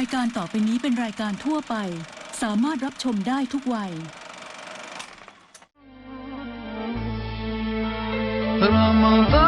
ายการต่อไปนี้เป็นรายการทั่วไป สามารถรับชมได้ทุกวัย Ramadan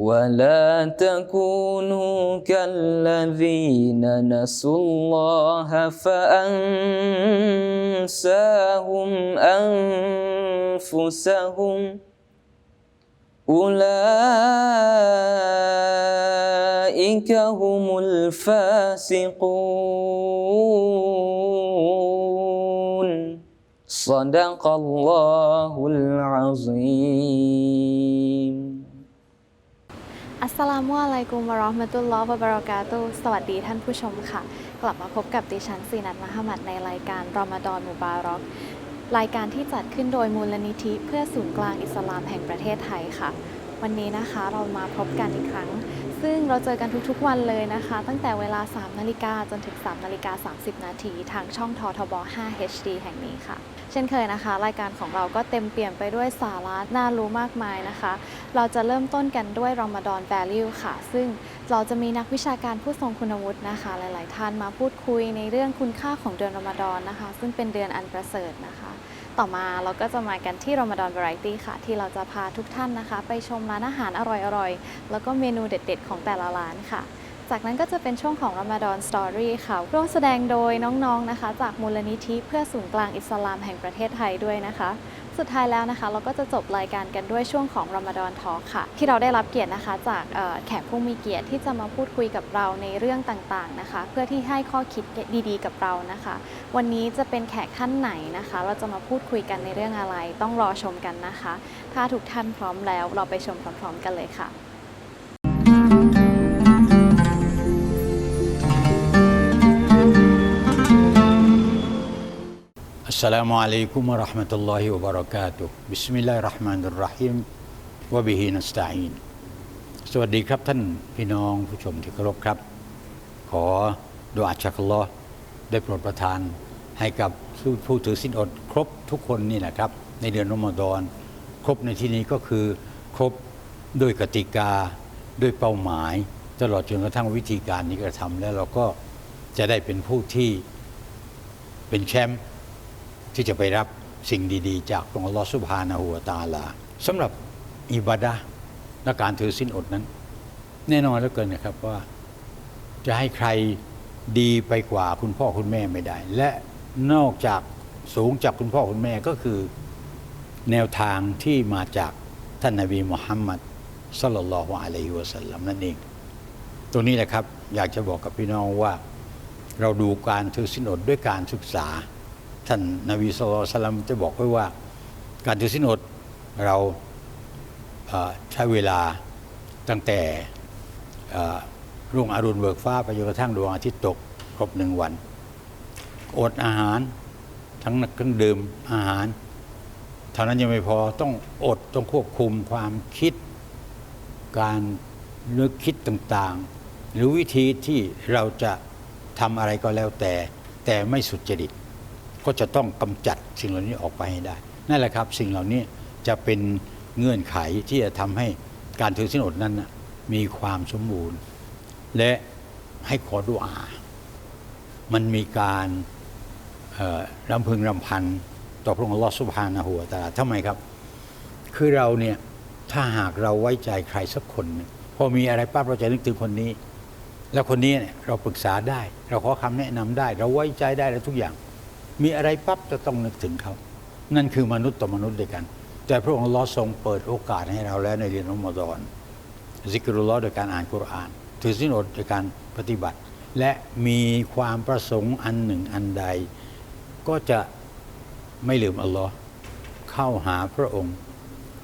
ولا تكونوا كالذين نسوا الله فأنساهم أنفسهم أولئك هم الفاسقون صدق الله العظيم อัสสลามุอะลัยกุมวะรอห์มะตุลลอฮ์วะบะเราะกาตุสวัสดีท่านผู้ชมค่ะ กลับมาพบกับดิฉันซีนัทมหมัดในรายการรอมฎอนมุบารอก รายการที่จัดขึ้นโดยมูลนิธิ เพื่อศูนย์กลางอิสลามแห่งประเทศไทยค่ะ วันนี้นะคะเรามาพบกันอีกครั้ง ซึ่งเราเจอกันทุกๆวันเลยนะคะ ตั้งแต่เวลา 3 นาฬิกาจนถึง 3 นาฬิกา 30 นาทีทางช่องททบ 5 HD แห่งนี้ค่ะ เช่นเคยนะคะ รายการของเราก็เต็มเปี่ยมไปด้วยสาระน่ารู้มากมายนะคะ เราจะเริ่มต้นกันด้วยรอมฎอน value ค่ะ ซึ่งเราจะมีนักวิชาการผู้ทรงคุณวุฒินะคะ หลาย ๆ ท่านมาพูดคุยในเรื่องคุณค่าของเดือนรอมฎอนนะคะ ซึ่งเป็นเดือนอันประเสริฐนะคะ ต่อมาเราก็จะมากันที่ร a ม a d a n variety ค่ะ ที่เราจะพาทุกท่านนะคะ ไปชมร้านอาหารอร่อยๆ แล้วก็เมนูเด็ดๆ ของแต่ละร้านค่ะ จากนั้นก็จะเป็นช่วงของร a ม a d a n Story ค่ะร่วมแสดงโดยน้องๆนะคะ จากมูลนิธิเพื่อศูนย์กลางอิสลามแห่งประเทศไทยด้วยนะคะ สุดท้ายแล้วนะคะ เราก็จะจบรายการกันด้วยช่วงของรอมฎอนทอค่ะ ที่เราได้รับเกียรตินะคะจากแขกผู้มีเกียรติที่จะมาพูดคุยกับเราในเรื่องต่างๆนะคะ เพื่อที่ให้ข้อคิดดีๆ กับเรานะคะ วันนี้จะเป็นแขกท่านไหนนะคะ เราจะมาพูดคุยกันในเรื่องอะไร ต้องรอชมกันนะคะ ถ้าทุกท่านพร้อมแล้ว เราไปชมพร้อม ๆ กันเลยค่ะ السلام عليكم ورحمة الله وبركاته بسم الله الرحمن الرحيم وبه نستعين สวัสดีครับท่านพี่น้องผู้ชมที่เคารพครับ ขอดุอาชักอัลลอฮ์ได้โปรดประทานให้กับผู้ผู้ถือสินอดครบทุกคนนี่แหละครับ ในเดือนรอมฎอน ครบในที่นี้ก็คือครบด้วยกติกาด้วยเป้าหมาย ตลอดจนกระทั่งวิธีการนี้กระทำแล้วเราก็จะได้เป็นผู้ที่เป็นแชมป์ ที่จะไปรับสิ่งดีๆ จากองค์ลอสุบฮานะฮูวตาลาสำหรับอิบาดะและการถือสินอดนั้น แน่นอนเหลือเกินนะครับว่าจะให้ใครดีไปกว่าคุณพ่อคุณแม่ไม่ได้ และนอกจากสูงจากคุณพ่อคุณแม่ก็คือแนวทางที่มาจากท่านนบีมุฮัมมัดสลลัลลอฮุอะลัยฮิวะสัลลัมนั่นเอง ตรงนี้แหละครับ อยากจะบอกกับพี่น้องว่า เราดูการถือสินอดด้วยการศึกษา ท่านนบีสุลต่านสลัมจะบอกไว้ว่า การถือสินอดเราใช้เวลาตั้งแต่รุ่งอรุณเบิกฟ้าไปจนกระทั่งดวงอาทิตย์ตกครบหนึ่งวัน อดอาหารทั้งเครื่องดื่มอาหาร เท่านั้นยังไม่พอต้องอดต้องควบคุมความคิด การนึกคิดต่างๆ หรือวิธีที่เราจะทำอะไรก็แล้วแต่ แต่ไม่สุจริต ก็จะต้องกำจัดสิ่งเหล่านี้ออกไปให้ได้ นั่นแหละครับ สิ่งเหล่านี้จะเป็นเงื่อนไขที่จะทำให้การถือศีลอดนั้นมีความสมบูรณ์ และให้ขอดุอา มันมีการรำพึงรำพันต่อพระองค์ลอสุบฮานะฮูวตาทำไมครับ คือเราเนี่ยถ้าหากเราไว้ใจใครสักคน พอมีอะไรปั๊บเราจะนึกถึงคนนี้ แล้วคนนี้เนี่ยเราปรึกษาได้ เราขอคำแนะนำได้ เราไว้ใจได้แล้วทุกอย่าง มีอะไรปั๊บจะต้องนึกถึงเขา นั่นคือมนุษย์ต่อมนุษย์ด้วยกัน แต่พระองค์ลอทรงเปิดโอกาสให้เราแล้วในเดือนอมฎอนซิกรุลลอฮ์โดยการอ่านกุรอาน ถือศีลอดโดยการปฏิบัติ และมีความประสงค์อันหนึ่งอันใด ก็จะไม่ลืมอัลลอฮ์เข้าหาพระองค์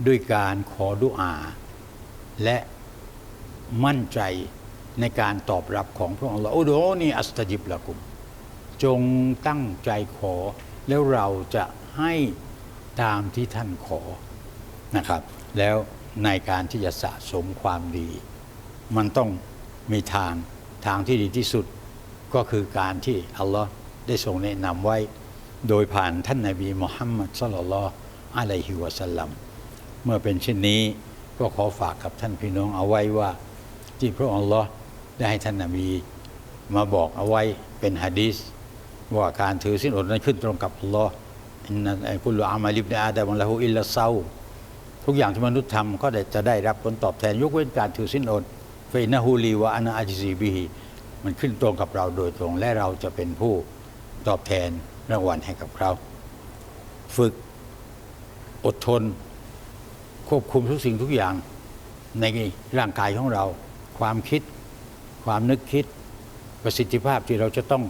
ด้วยการขอดุอา และมั่นใจในการตอบรับของพระองค์อัลลอฮ์อุดูนีอัสตจิบละกุม จงตั้งใจขอ แล้วเราจะให้ตามที่ท่านขอนะครับ แล้วในการที่จะสะสมความดี มันต้องมีทางทางที่ดีที่สุดก็คือการที่อัลลอฮ์ได้ทรงแนะนำไว้ โดยผ่านท่านนาบีมุฮัมมัดสลลัลลอฮุอะลัยฮิวะสัลลัมเมื่อเป็นเช่นนี้ก็ขอฝากกับท่านพี่น้องเอาไว้ว่า ที่พระองค์อัลลอฮ์ได้ให้ท่านนาบีมาบอกเอาไว้เป็นฮะดีษ ว่าการถือศีลอดนั้นขึ้นตรงกับอัลลอฮ์อินนะกุลอามาลิบนอาดามละหูอิลละเซาทุกอย่างที่มนุษย์ทำก็จะได้รับผลตอบแทนยกเว้นการถือศีลอดเฟนะฮูลีวะอานาอาจิซีบิฮีมันขึ้นตรงกับเราโดยตรง และเราจะเป็นผู้ตอบแทนรางวัลให้กับเขาฝึกอดทน ควบคุมทุกสิ่งทุกอย่างในร่างกายของเรา ความคิด ความนึกคิด ประสิทธิภาพที่เราจะต้อง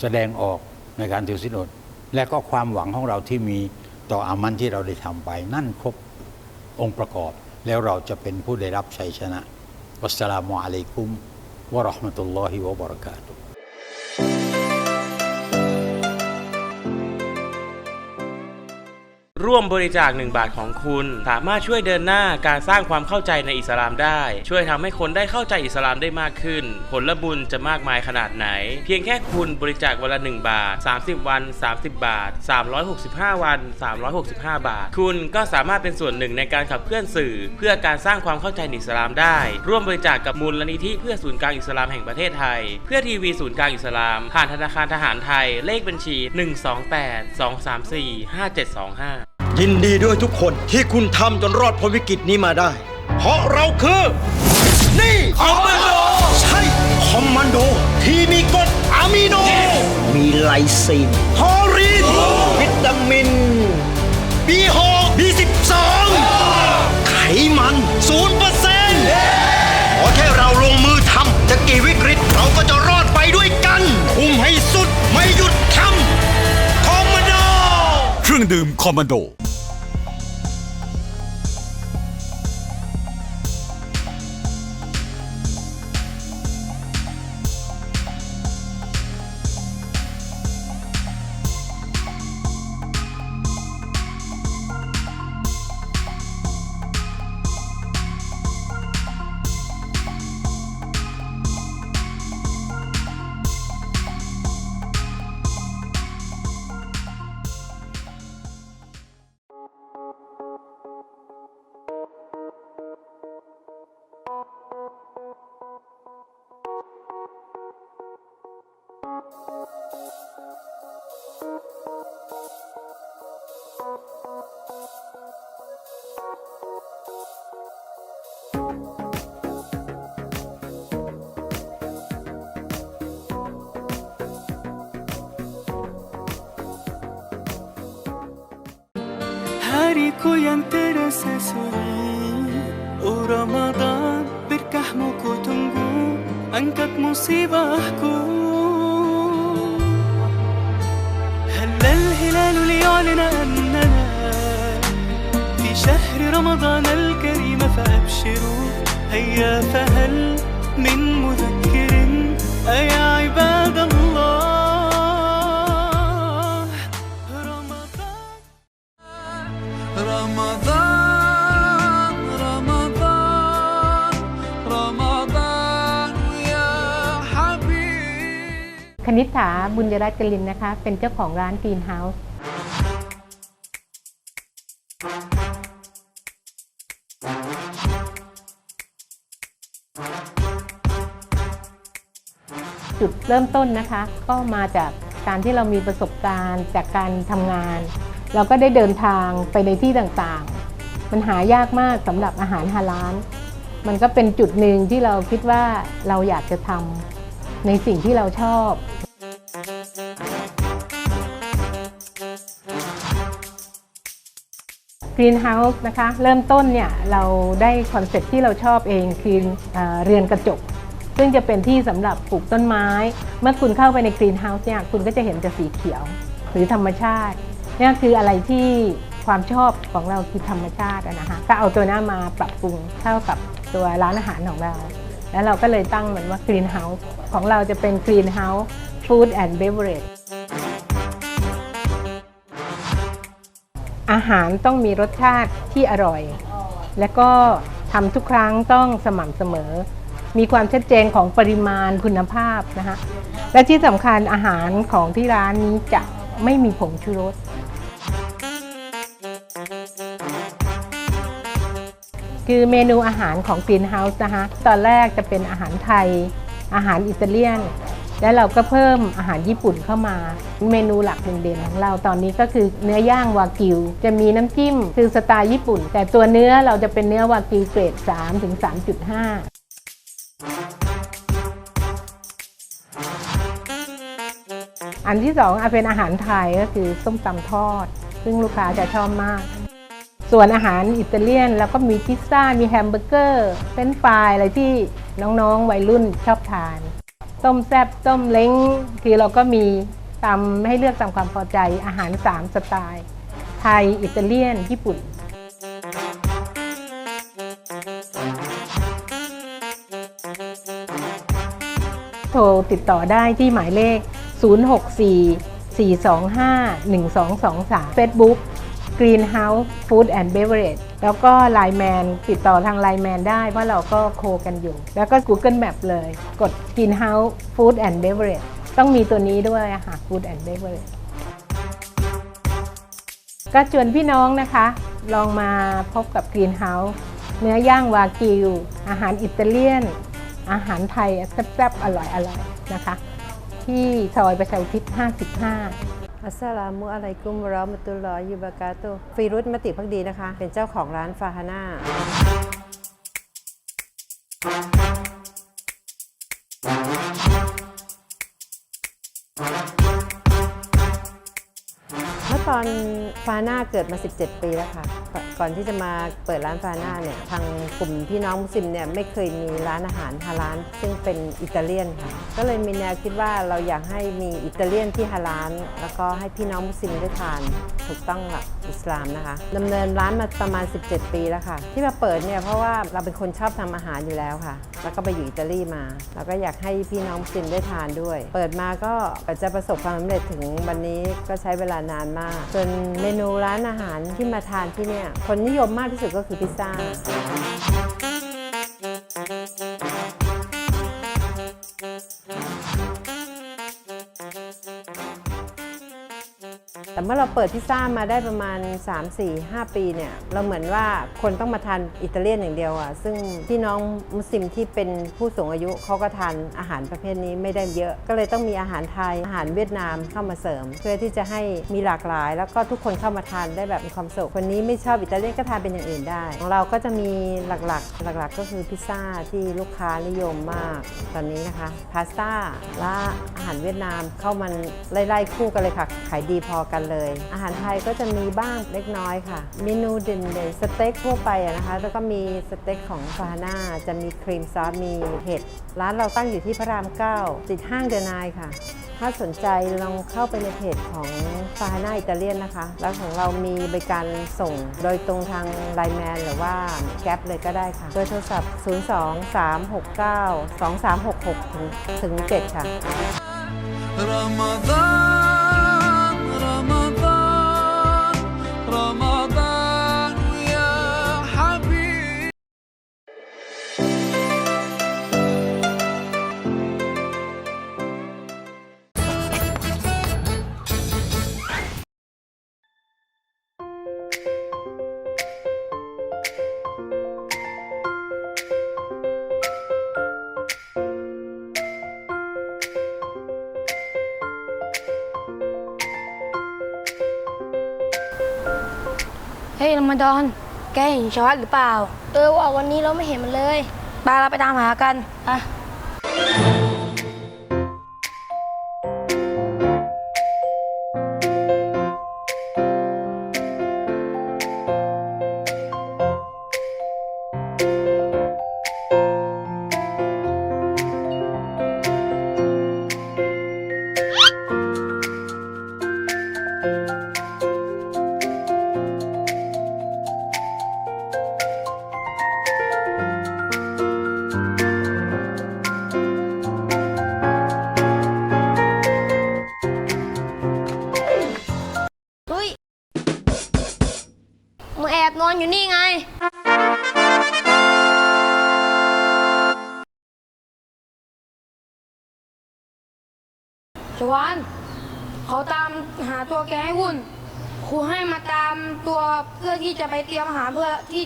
แสดงออกในการถือศีลอด และก็ความหวังของเราที่มีต่ออามันที่เราได้ทำไป นั่นครบองค์ประกอบ แล้วเราจะเป็นผู้ได้รับชัยชนะวัสสลามุอะลัยกุมวะราะห์มะตุลลอฮิวะบะเราะกาตุ ร่วมบริจาค 1 บาทของคุณ สามารถช่วยเดินหน้าการสร้างความเข้าใจในอิสลามได้ ช่วยทำให้คนได้เข้าใจอิสลามได้มากขึ้น ผลบุญจะมากมายขนาดไหน เพียงแค่คุณบริจาควันละ 1 บาท 30 วัน 30 บาท 365 วัน 365 บาท คุณก็สามารถเป็นส่วนหนึ่งในการขับเคลื่อนสื่อ เพื่อการสร้างความเข้าใจในอิสลามได้ ร่วมบริจาคกับมูลนิธิเพื่อศูนย์กลางอิสลามแห่งประเทศไทย เพื่อทีวีศูนย์กลางอิสลามผ่านธนาคารทหารไทยเลขบัญชี 128 234 5725 ยินดีด้วยทุกคนที่คุณทำจนรอดพ้นวิกฤตนี้มาได้ เพราะเราคือ นี่คอมมานโด ใช่ คอมมานโด ที่มีกรดอะมิโน มีไลซีนฮอรินวิตามิน B6 B12 ไขมัน0%เปอร์เซ็นต์ขอแค่เราลงมือทำจะกี่วิกฤตเราก็จะรอดไปด้วย รื่องดื่มคอมมานโด Marico y antere se O رمضان بركحمك وتنجو مصيبة أحكو هلا الهلال ليعلن أننا في شهر رمضان الكريم فأبشروا. هيا فهل من مذكر؟ أيا عباد الله คณิษฐาบุญยรัตน์กลินนะคะ เป็นเจ้าของร้านกรีนเฮาส์จุดเริ่มต้นนะคะ ก็มาจากการที่เรามีประสบการณ์จากการทำงาน เราก็ได้เดินทางไปในที่ต่างๆ มันหายากมากสำหรับอาหารฮาลาลมันก็เป็นจุดหนึ่งที่เราคิดว่าเราอยากจะทำ ในสิ่งที่เราชอบ Green House นะคะเริ่มต้นเนี่ยเราได้คอนเซ็ปที่เราชอบเองคือเอเรือนกระจก ซึ่งจะเป็นที่สำหรับปลูกต้นไม้ เมื่อคุณเข้าไปใน Green House เนี่ยคุณก็จะเห็นแต่สีเขียว หรือธรรมชาตินี่คืออะไรที่ความชอบของเราคือธรรมชาตินะคะก็เอาตัวหน้ามาปรับปรุงเข้ากับตัวร้านอาหารของเรา แล้วเราก็เลยตั้งมันว่า Green House ของเราจะเป็น Green House Food and Beverage อาหารต้องมีรสชาติที่อร่อย และก็ทำทุกครั้งต้องสม่ำเสมอ มีความชัดเจนของปริมาณคุณภาพนะคะและที่สำคัญอาหารของที่ร้านนี้จะไม่มีผงชูรส คือเมนูอาหารของ Green House นะคะ ตอนแรกจะเป็นอาหารไทย อาหารอิตาเลียน แล้วเราก็เพิ่มอาหารญี่ปุ่นเข้ามา เมนูหลักเด่นๆของเราตอนนี้ก็คือเนื้อย่างวากิว จะมีน้ำจิ้มคือสไตล์ญี่ปุ่น แต่ตัวเนื้อเราจะเป็นเนื้อวากิวเกรด3ถึง3.5อันที่สองเป็นอาหารไทยก็คือส้มตำทอด ซึ่งลูกค้าจะชอบมาก ส่วนอาหารอิตาเลียน แล้วก็มีพิซซ่า มีแฮมเบอร์เกอร์เฟรนฟรายอะไรที่น้องๆวัยรุ่นชอบทาน ต้มแซบต้มเล้ง คือเราก็มีตามให้เลือกตามความพอใจอาหาร 3 สไตล์ ไทย อิตาเลียน ญี่ปุ่นโทรติดต่อได้ที่หมายเลข 064 425 1223 Facebook Greenhouse Food and Beverage แล้วก็ Line Man ติดต่อทาง Line Man ได้ เพราะเราก็โคกันอยู่ แล้วก็ Google Map เลย กด Greenhouse Food and Beverage ต้องมีตัวนี้ด้วยค่ะ Food and Beverage ก็ชวนพี่น้องนะคะ ลองมาพบกับ Greenhouse เนื้อย่างวากิว อาหารอิตาเลียน อาหารไทยแซ่บๆ อร่อยๆ นะคะ ที่ซอยประชาอุทิศ 55 อัสสลามุอะลัยกุมรอมตุลลอฮิบะเรากาตุฟีรุตมติพักดีนะคะ เป็นเจ้าของร้านฟาฮาน่า ตอนฟาน่าเกิดมา 17 ปีแล้วค่ะ ก่อนที่จะมาเปิดร้านฟาน่าเนี่ยทางกลุ่มพี่น้องมุสลิมเนี่ยไม่เคยมีร้านอาหารฮาลานซึ่งเป็นอิตาเลียนค่ะ ก็เลยมีแนวคิดว่าเราอยากให้มีอิตาเลียนที่ฮาลานแล้วก็ให้พี่น้องมุสลิมได้ทานถูกต้องหลักอิสลามนะคะดำเนินร้านมาประมาณ 17 ปีแล้วค่ะ ที่มาเปิดเนี่ยเพราะว่าเราเป็นคนชอบทำอาหารอยู่แล้วค่ะ แล้วก็ไปอยู่อิตาลีมาแล้วก็อยากให้พี่น้องกินได้ทานด้วย เปิดมาก็จะประสบความสำเร็จถึงวันนี้ก็ใช้เวลานานมาก จนเมนูร้านอาหารที่มาทานที่เนี่ยคนนิยมมากที่สุดก็คือพิซซ่า เมื่อเราเปิดพิซซ่ามาได้ประมาณ 3 4 5 ปีเนี่ยเราเหมือนว่าคนต้องมาทานอิตาเลียนอย่างเดียวอะซึ่งพี่น้องมุสลิมที่เป็นผู้สูงอายุเขาก็ทานอาหารประเภทนี้ไม่ได้เยอะ ก็เลยต้องมีอาหารไทยอาหารเวียดนามเข้ามาเสริม เพื่อที่จะให้มีหลากหลาย แล้วก็ทุกคนเข้ามาทานได้แบบมีความสุขคนนี้ไม่ชอบอิตาเลียนก็ทานเป็นอย่างอื่นได้ของเราก็จะมีหลักๆ หลักๆ ก็คือพิซซ่าที่ลูกค้านิยมมากตอนนี้นะคะพาสต้าและอาหารเวียดนามเข้ามันไล่ๆคู่กันเลยค่ะขายดีพอกันเอาหารไทยก็จะมีบ้างเล็กน้อยค่ะ เมนูเด่นๆสเต็กทั่วไปอะนะคะ แล้วก็มีสเต็กของฟาน่าจะมีครีมซอสมีเห็ด ร้านเราตั้งอยู่ที่พระราม 9 ติดห้างเดนายค่ะ ถ้าสนใจลองเข้าไปในเพจของฟาน่าอิตาเลียนนะคะ แล้วของเรามีบริการส่งโดยตรงทางไลน์แมนหรือว่าแก๊ปเลยก็ได้ค่ะเบอร์โทรศัพท์ 02 369 2366 ถึงถึง 7 ค่ะ رمضان Ramadan, Ramadan. ฮ้ยรอมฎอน แกเห็นชอตหรือเปล่า เออว่าวันนี้เราไม่เห็นมันเลย ไปเราไปตามหากัน อะ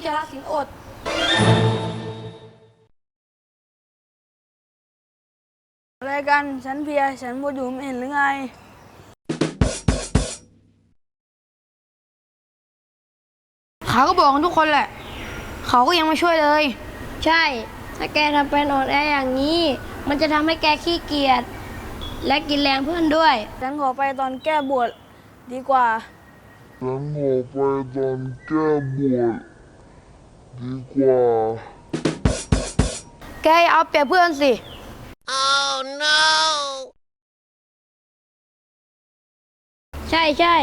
จะละสินอด อะไรกัน ฉันเพลีย ฉันปวดอยู่ไม่เห็นหรือไง เขาก็บอกกันทุกคนแหละ เขาก็ยังไม่ช่วยเลย ใช่ ถ้าแกทำเป็นอ่อนแออย่างนี้ มันจะทำให้แกขี้เกียจ และกินแรงเพื่อนด้วย ฉันขอไปตอนแก้บวชดีกว่าฉันขอไปตอนแก้บวช ดีกว่า แกอย่าเอาเปรียบเพื่อนสิใช่ใช่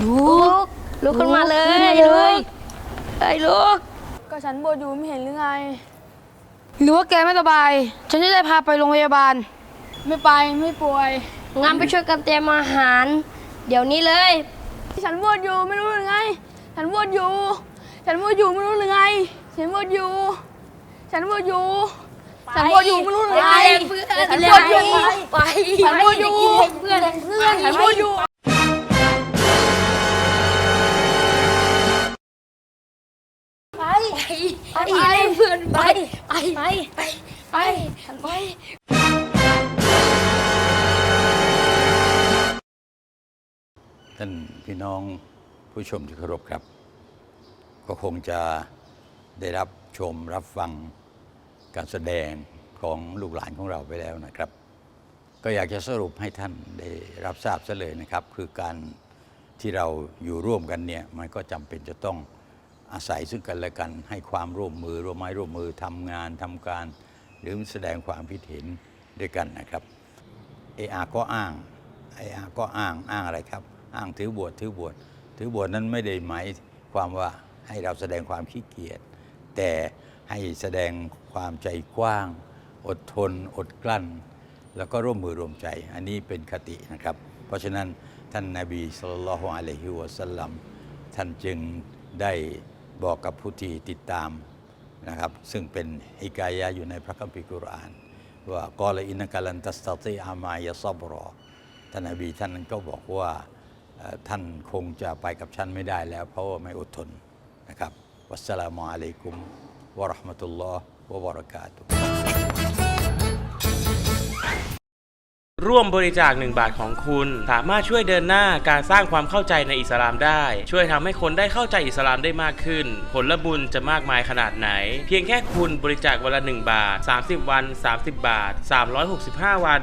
ลุกลุกขึ้นมาเลยขึ้นมาลุเลยกไอ้ยลุกก็ฉันปวดอยู่ไม่เห็นหรือไง หรือว่าแกไม่สบาย ฉันจะได้พาไปโรงพยาบาล ไม่ไปไม่ป่วย งั้นไปช่วยกันเตรียมอาหาร เดี๋ยวนี้เลยฉันปวดอยู่ไม่รู้หรือไง ฉันปวดอยู่ ฉันปวดอยู่ไม่รู้หรือไง ฉันปวดอยู่ ฉันปวดอยู่ ฉันปวดอยู่ไม่รู้หรือไงเพื่อนฉันปวดอยู่ ไปฉันปวดอยู่เพื่อนเพื่อนฉันปวดอยู่ไปไปไปเพื่อนไปไปไปไปไปไปท่านพี่น้องผู้ชมที่เคารพครับ ก็คงจะได้รับชมรับฟังการแสดงของลูกหลานของเราไปแล้วนะครับ ก็อยากจะสรุปให้ท่านได้รับทราบซะเลยนะครับ คือการที่เราอยู่ร่วมกันเนี่ยมันก็จำเป็นจะต้องอาศัยซึ่งกันและกันให้ความร่วมมือร่วมไม้ร่วมมือทำงานทำการ หรือแสดงความคิดเห็นด้วยกันนะครับเออาก็อ้างเออาก็อ้างอ้างอะไรครับ อ้างถือบวชถือบวชถือบวชนั้นไม่ได้หมายความว่า ให้เราแสดงความขี้เกียจแต่ให้แสดงความใจกว้าง อดทน อดกลั้น แล้วก็ร่วมมือร่วมใจ อันนี้เป็นคตินะครับ เพราะฉะนั้นท่านนาบีสุลต่านละฮ์อะลัยฮิวะสัลลัมท่านจึงได้บอกกับผู้ที่ติดตามนะครับ ซึ่งเป็นฮิกายะอยู่ในพระคัมภีร์กุรอาน ว่ากอลอินกัลันตัสตติอามายะซับรอท่านนบีท่านนั้นก็บอกว่าท่านคงจะไปกับฉันไม่ได้แล้ว เพราะว่าไม่อดทน นะครับ วัสสลามุอะลัยกุมวะเราะห์มะตุลลอฮ์วะบะเราะกาตุฮ์ ร่วมบริจาค 1 บาทของคุณ สามารถช่วยเดินหน้าการสร้างความเข้าใจในอิสลามได้ ช่วยทำให้คนได้เข้าใจอิสลามได้มากขึ้น ผลบุญจะมากมายขนาดไหน เพียงแค่คุณบริจาควันละ 1 บาท 30 วัน 30 บาท 365 วัน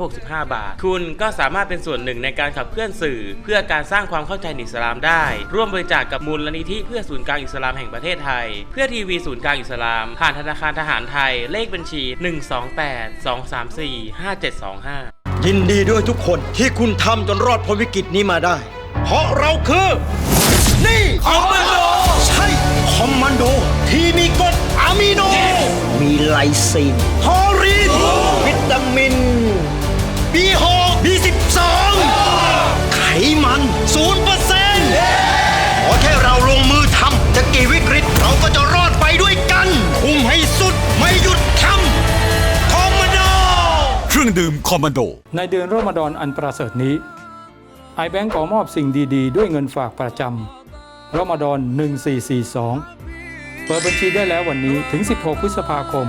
365 บาท คุณก็สามารถเป็นส่วนหนึ่งในการขับเคลื่อนสื่อ เพื่อการสร้างความเข้าใจในอิสลามได้ ร่วมบริจาคกับมูลนิธิเพื่อศูนย์กลางอิสลามแห่งประเทศไทย เพื่อทีวีศูนย์กลางอิสลาม ผ่านธนาคารทหารไทย เลขบัญชี 128 234 5725 ยินดีด้วยทุกคนที่คุณทำจนรอดพ้นวิกฤตนี้มาได้ เพราะเราคือ นี่คอมมานโด ใช่ คอมมานโด ที่มีกรดอะมิโน มีไลซีนฮอรินวิตามิน B6 B12 ไขมัน0%เปอร์เซ็นต์ รื่องดื่มคอมมานโด ในเดือนรอมฎอนอันประเสริฐนี้ไอแบงก์ขอมอบสิ่งดีๆ ด้วยเงินฝากประจำรอมฎอน 1442 เปิดบัญชีได้แล้ววันนี้ถึง 16 พฤษภาคม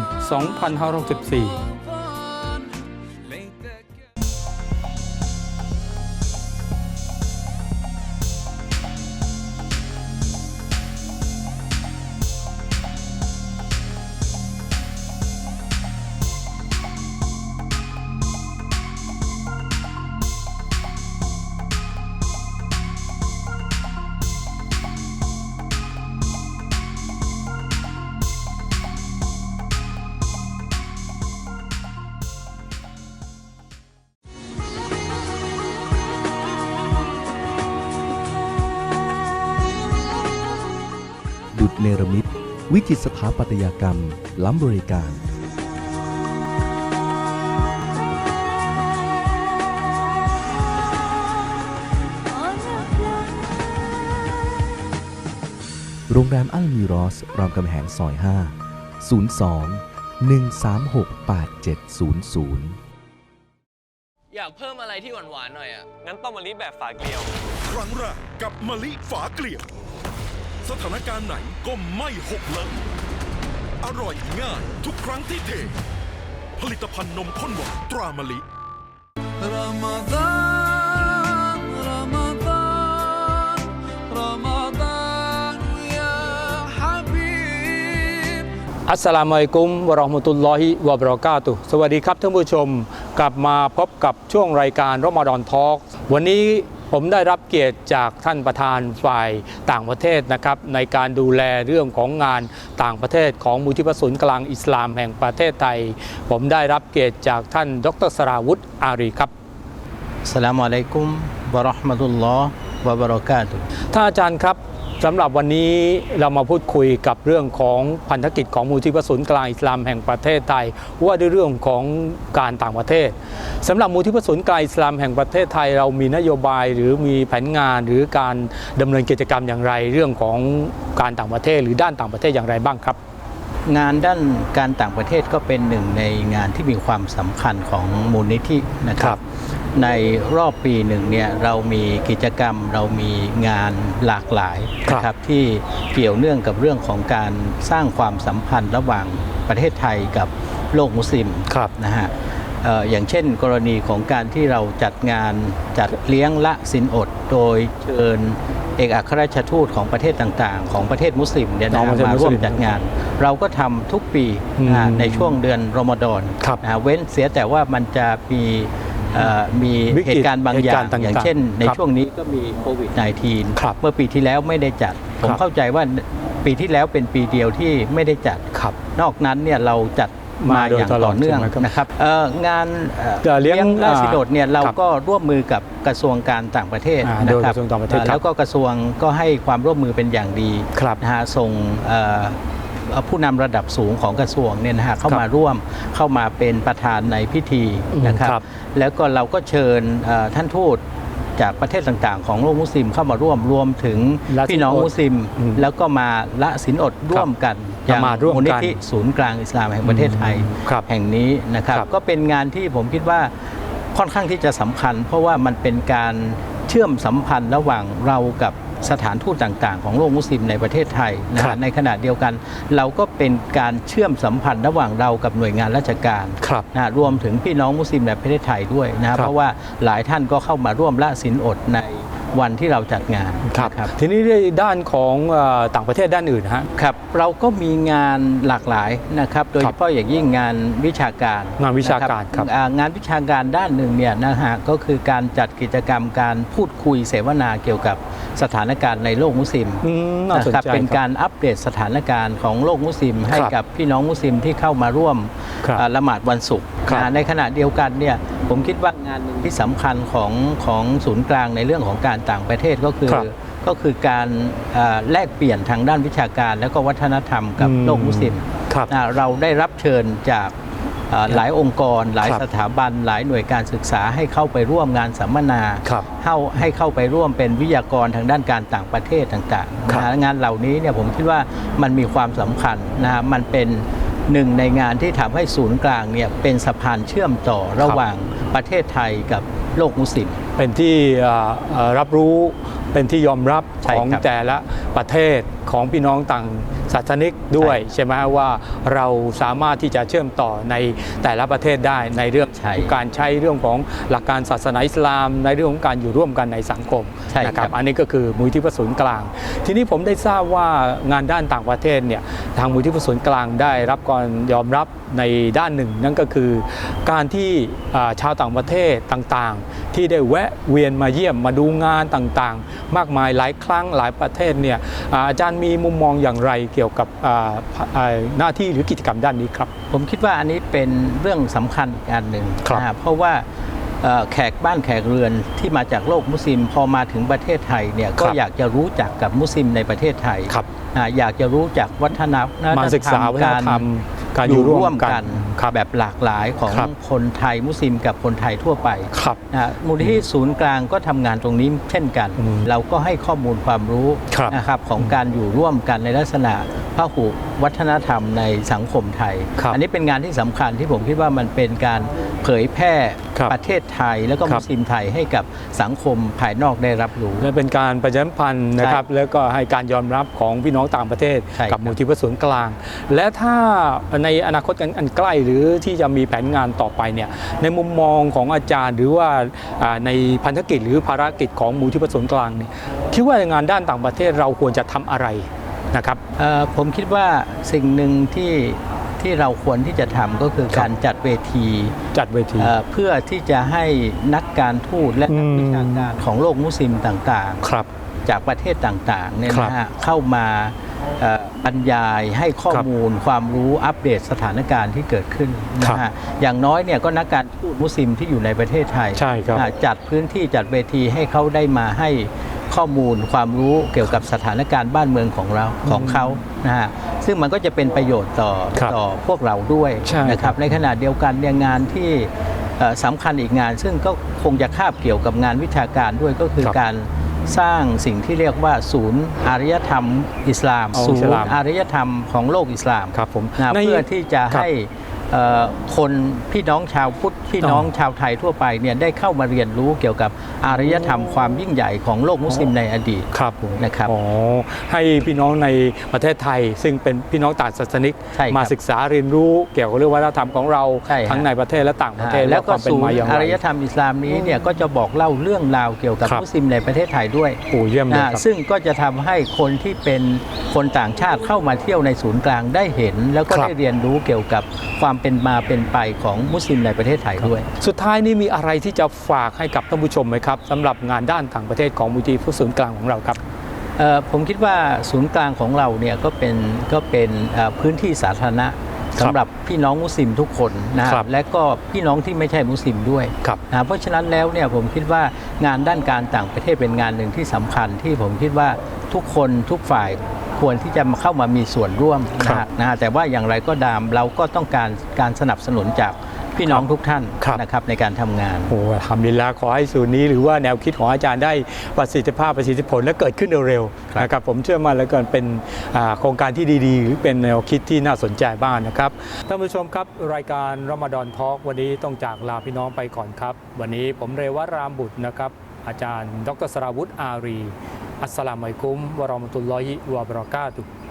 2564 เนรมิต วิจิตรสถาปัตยกรรม ล้ำบริการ โรงแรมอัลมิรอส รามคำแหงซอย 5 02 136 8700อยากเพิ่มอะไรที่หวานๆหน่อยอะ งั้นต้มมะลิแบบฝาเกลียว ครั้งแรกกับมะลิฝาเกลียว สถานการณ์ไหนก็ไม่หกเลยอร่อยง่ายทุกครั้งที่เท ผลิตภัณฑ์นมข้นหวานตรามะลิ رمضان رمضان رمضان يا حبيب อัสสลามุอะลัยกุมวะเราะห์มะตุลลอฮิวะบะเราะกาตุฮ์สวัสดีครับท่านผู้ชมกลับมาพบกับช่วงรายการรอมฎอนทอล์กวันนี้ ผมได้รับเกียรติจากท่านประธานฝ่ายต่างประเทศนะครับในการดูแลเรื่องของงานต่างประเทศของมูลที่ประสุนกลางอิสลามแห่งประเทศไทย ผมได้รับเกียรติจากท่านดรสราวุฒิอารีครับสลามอะลัยกุมวะเราะห์มะตุลลอฮ์วะบะเราะกาตุฮ์ท่านอาจารย์ครับ สำหรับวันนี้เรามาพูดคุยกับเรื่องของพันธกิจของมูลที่ประสุนกลางอิสลามแห่งประเทศไทยว่าด้วยเรื่องของการต่างประเทศสำหรับมูลที่ประสุนกลางอิสลามแห่งประเทศไทย เรามีนโยบายหรือมีแผนงานหรือการดำเนินกิจกรรมอย่างไร เรื่องของการต่างประเทศ หรือด้านต่างประเทศอย่างไรบ้างครับ งานด้านการต่างประเทศก็เป็นหนึ่งในงานที่มีความสำคัญของมูลนิธินะครับ ในรอบปีหนึ่งเนี่ยเรามีกิจกรรมเรามีงานหลากหลายนะครับที่เกี่ยวเนื่องกับเรื่องของการสร้างความสัมพันธ์ระหว่างประเทศไทยกับโลกมุสลิมนะฮะเอ่ออย่างเช่น กรณีของการที่เราจัดงานจัดเลี้ยงละสินอด โดยเชิญเอกอัครราชทูตของประเทศต่างๆ ของประเทศมุสลิมเนี่ยนะอ๋อฮะประเทศมามุสร่วมลิมจัดงาน เราก็ทำทุกปีนะฮะในช่วงเดือนรอมฎอนนะฮะเว้นเสียแต่ว่ามันจะมีเอ่อ มีวิกฤตเหตุการณ์บางอเหตุย่าการงณ์ต่างๆอย่างเช่น ในครับช่วงนี้ก็มีโควิด -19 เมื่อปีที่แล้วไม่ได้จัด ผมครับเข้าใจว่าปีที่แล้วเป็นปีเดียวที่ไม่ได้จัดนอกนั้นเนี่ยเราจัดมามาโดยอย่างตลอดต่อเนื่องใช่ไหมครับนะครับเอ่องานเอ่อเอ่อเลี้เลี้ยยงงราชสิโดดเนี่ยเราครับก็ร่วมมือกับกระทรวงการต่างประเทศอ่านะโดยครักระทรวงต่างประเทศอ่ครับแล้วก็กระทรวงก็ให้ความร่วมมือเป็นอย่างดีนะฮะส่งเอ่อเอ่อ ผู้นำระดับสูงของกระทรวงเนี่ยนะฮะเข้ามาร่วมเข้ามาเป็นประธานในพิธีนะครับครับแล้วก็เราก็เชิญเอ่อท่านทูตจากประเทศต่างๆ ของโลกมุสลิมเข้ามาร่วมรวมถึงละสินอดพี่น้องมุสลิม แล้วก็มาละสินอดร่วมกันอย่างมาร่วมกันมูลนิธิศูนย์กลางอิสลามแห่งประเทศไทยแห่งนี้นะครับ ก็เป็นงานที่ผมคิดว่าค่อนข้างที่จะสำคัญ เพราะว่ามันเป็นการเชื่อมสัมพันธ์ระหว่างเรากับ สถานทูตต่าง ๆ ของโลกมุสลิมในประเทศไทยนะครัฮะบในขณะเดียวกัน เราก็เป็นการเชื่อมสัมพันธ์ระหว่างเรากับหน่วยงานราชการนะรวมถึงพี่น้องมุสลิมในประเทศไทยด้วยนะครัฮะบเพราะว่าหลายท่านก็เข้ามาร่วมละสินอดใน วันที่เราจัดงานครับทีนี้ในด้านของเอ่อต่างประเทศด้านอื่นฮะครับเราก็มีงานหลากหลายนะครับโดยเฉพาะอย่างยิ่งงานวิชาการงานวิชาการนะครับอ่างานวิชาการด้านหนึ่งเนี่ยนะฮะก็คือการจัดกิจกรรมการพูดคุยเสวนาเกี่ยวกับสถานการณ์ในโลกมุสลิมอืมน่าสนใจนะครับเป็นครับการอัปเดตสถานการณ์ของโลกมุสลิม ให้ครับกับพี่น้องมุสลิมที่เข้ามาร่วมครับอ่า ละหมาดวันศุกร์ครับนะในขณะเดียวกันเนี่ยผมคิดว่างานหนึ่งที่สำคัญของของศูนย์กลางในเรื่องของการต่างประเทศก็คือครับก็คือการอ่าแลกเปลี่ยนทางด้านวิชาการ แล้วก็วัฒนธรรมกับอืมโลกมุสลิมครับอ่าเราได้รับเชิญจากอ่าหลายองค์กร หลายครับสถาบัน หลายหน่วยการศึกษาให้เข้าไปร่วมงานสัมมนาเข้าให้เข้าไปร่วมเป็นวิทยากรทางด้านการต่างประเทศต่างๆครับนะฮะงานเหล่านี้เนี่ยผมคิดว่ามันมีความสำคัญนะฮะมันเป็น หนึ่งในงานที่ทำให้ศูนย์กลางเนี่ยเป็นสะพานเชื่อมต่อระหว่างประเทศไทยกับโลกมุสลิม เป็นที่เอ่อเอ่อรับรู้เป็นที่ยอมรับใช่ของครับแต่ละประเทศของพี่น้องต่างศาสนิกด้วยใช่ไหมว่าเราสามารถที่จะเชื่อมต่อในแต่ละประเทศได้ในเรื่องของการใช้เรื่องของหลักการศาสนาอิสลาม ในเรื่องของการอยู่ร่วมกันในสังคมใช่นะคครัรับบอันนี้ก็คือมูลที่ประศูนย์กลาง ทีนี้ผมได้ทราบว่างานด้านต่างประเทศเนี่ยทางมูลที่ประศูนย์กลางได้รับการยอมรับในด้านหนึ่ง นั่นก็คือการที่อ่าชาวต่างประเทศต่างๆ ที่ได้แวะเวียนมาเยี่ยมมาดูงานต่างๆ มากมายหลายครั้งหลายประเทศเนี่ยอ่าอาจารย์มีมุมมองอย่างไรเกี่ยวกับอ่าอ่าหน้าที่หรือกิจกรรมด้านนี้ครับ ผมคิดว่าอันนี้เป็นเรื่องสำคัญอีกอันหนึ่งนะฮะเพราะว่าเอ่อแขกบ้านแขกเรือนที่มาจากโลกมุสลิมพอมาถึงประเทศไทยเนี่ยก็ครับอยากจะรู้จักกับมุสลิมในประเทศไทยครับอ่าอยากจะรู้จักวัฒนธรรมมาศึกษาวัฒนธรรม การอยู่ร่วมกันแบบหลากหลายของครับคนไทยมุสลิมกับคนไทยทั่วไปครับนะมูลนิธิศูนย์กลางก็ทำงานตรงนี้เช่นกัน เราก็ให้ข้อมูลความรู้ครับนะครับของการอยู่ร่วมกันในลักษณะพหุวัฒนธรรมในสังคมไทยครับอันนี้เป็นงานที่สำคัญที่ผมคิดว่ามันเป็นการเผยแพร่ครับประเทศไทยแล้วก็ครัมุบสลิมไทยให้กับสังคมภายนอกได้รับรู้และเป็นการประชาสัมพันธ์นะครับแล้วก็ให้การยอมรับของพี่น้องต่างประเทศใช่ครับกับมูลที่ประสนกลาง และถ้าในอนาคตอันใกล้หรือที่จะมีแผนงานต่อไปเนี่ยในมุมมองของอาจารย์หรือว่าอ่าในพันธกิจหรือภารกิจของมูลที่ประสนกลางเนี่ยคิดว่างานด้านต่างประเทศเราควรจะทำอะไรนะครับเอ่อผมคิดว่าสิ่งหนึ่งที่ ที่เราควรที่จะทำก็คือการจัดเวทีจัดเวที เอ่อเพื่อที่จะให้นักการทูตและนักวิชาการของโลกมุสลิมต่างครับๆจากประเทศต่างๆเนี่ยครับนะฮะเข้ามาเอ่อบรรยายให้ข้อครับมูล ความรู้อัปเดตสถานการณ์ที่เกิดขึ้นนะฮะอย่างน้อยเนี่ยก็นักการทูตมุสลิมที่อยู่ในประเทศไทยใช่ครับอ่าจัดพื้นที่จัดเวทีให้เขาได้มาให้ ข้อมูลความรู้เกี่ยวกับสถานการณ์บ้านเมืองของเราของเขานะฮะซึ่งมันก็จะเป็นประโยชน์ต่อครับต่อพวกเราด้วยใช่นะคครัรับบในขณะเดียวกันเนี่ยงานที่เอ่อสำคัญอีกงาน ซึ่งก็คงจะคาบเกี่ยวกับงานวิชาการด้วยก็คือครับการสร้างสิ่งที่เรียกว่าศูนย์อารยธรรมอิสลามเอาศูอิสนลามย์อารยธรรมของโลกอิสลามครับผมนะในเพื่อที่จะครับให้เอ่อ คนพี่น้องชาวพุทธพี่น้องชาวไทยทั่วไปเนี่ยได้เข้ามาเรียนรู้เกี่ยวกับอารยธรรมความยิ่งใหญ่ของโลกมุสลิมในอดีตครับผมนะครับอ๋อให้พี่น้องในประเทศไทย ซึ่งเป็นพี่น้องต่างศาสนิกใช่ครับมาศึกษาเรียนรู้เกี่ยวกับเรื่องวัฒนธรรมของเราใช่ฮะทั้งในประเทศและต่างประเทศแล้วก็ความเป็นศูนมาย์อย่างอาไรรยธรรมอิสลามนี้เนี่ยก็จะบอกเล่าเรื่องราวเกี่ยวกับครับมุสลิมในประเทศไทยด้วยโอ้เยี่ยมเลยนะครับซึ่งก็จะทำให้คนที่เป็นคนต่างชาติเข้ามาเที่ยวในศูนย์กลางได้เห็น แล้วก็ครับได้เรียนรู้เกี่ยวกับความเป็นมาเป็นไปของมุสลิมในประเทศไทยด้วย สุดท้ายนี่มีอะไรที่จะฝากให้กับท่านผู้ชมไหมครับสำหรับงานด้านต่างประเทศของมูลที่ผู้ศูนย์กลางของเราครับเอ่อผมคิดว่าศูนย์กลางของเราเนี่ยก็เป็นก็เป็นเอ่อพื้นที่สาธารณะครับสำหรับพี่น้องมุสลิมทุกคนนะคครัรับบและก็พี่น้องที่ไม่ใช่มุสลิมด้วยครับนะเพราะฉะนั้นแล้วเนี่ยผมคิดว่างานด้านการต่างประเทศเป็นงานหนึ่งที่สำคัญที่ผมคิดว่า ทุกคนทุกฝ่ายควรที่จะมาเข้ามามีส่วนร่วมนะครัฮะบนะฮะแต่ว่าอย่างไรก็ตามเราก็ต้องการการสนับสนุนจากพี่น้องทุกท่านครับ นะครับในการทำงาน โอ้ทำดีแล้วขอให้ศูนย์นี้ หรือว่าแนวคิดของอาจารย์ได้ประสิทธิภาพประสิทธิผลและเกิดขึ้นเร็วๆนะครับผมเชื่อมั่นแล้วกันเป็นอ่าโครงการที่ดีๆ หรือเป็นแนวคิดที่น่าสนใจบ้างนะครับท่านผู้ชมครับรายการรอมฎอนทอล์กวันนี้ต้องจากลาพี่น้องไปก่อนครับ วันนี้ผมเรวัตรามบุตรนะครับ อาจารย์ ดรสราวุฒิอารี อัสสลามุอะลัยกุมวะเราะมะตุลลอฮิวะบะเราะกาตุฮ์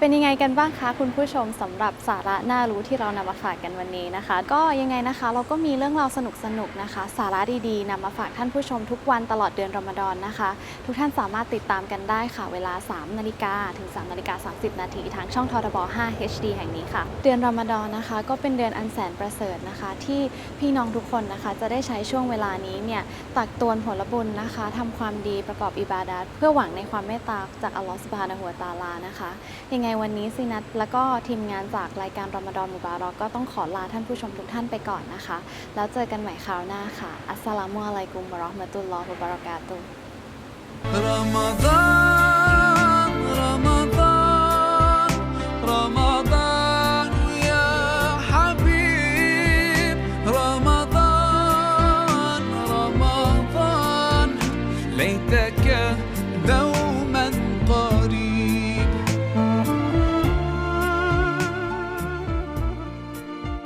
เป็นยังไงกันบ้างคะคุณผู้ชมสำหรับสาระน่ารู้ที่เรานำมาฝากกันวันนี้นะคะ ก็ยังไงนะคะเราก็มีเรื่องราวสนุกๆนะคะ สาระดีๆนำมาฝากท่านผู้ชมทุกวันตลอดเดือนรอมฎอนนะคะ ทุกท่านสามารถติดตามกันได้ค่ะ เวลา 3 นาฬิกาถึง 3 นาฬิกา 30 นาทีทางช่องทรบ5 HD แห่งนี้ค่ะ เดือนรอมฎอนนะคะ ก็เป็นเดือนอันแสนประเสริฐนะคะ ที่พี่น้องทุกคนนะคะ จะได้ใช้ช่วงเวลานี้เนี่ยตักตวงผลบุญนะคะทำความดีประกอบอิบาดัตเพื่อหวังในความเมตตาจากอัลลอฮฺสุบฮานะฮูวตาลานะคะยังไงไงวันนี้ซีนัทแล้วก็ทีมงานจากรายการรมฎอนมุบารอกก็ต้องขอลาท่านผู้ชมทุกท่านไปก่อนนะคะ แล้วเจอกันใหม่คราวหน้าค่ะ อัสสลามุอะลัยกุมบาราะห์มะตุลลอฮ์วะบาราะกาตุฮ์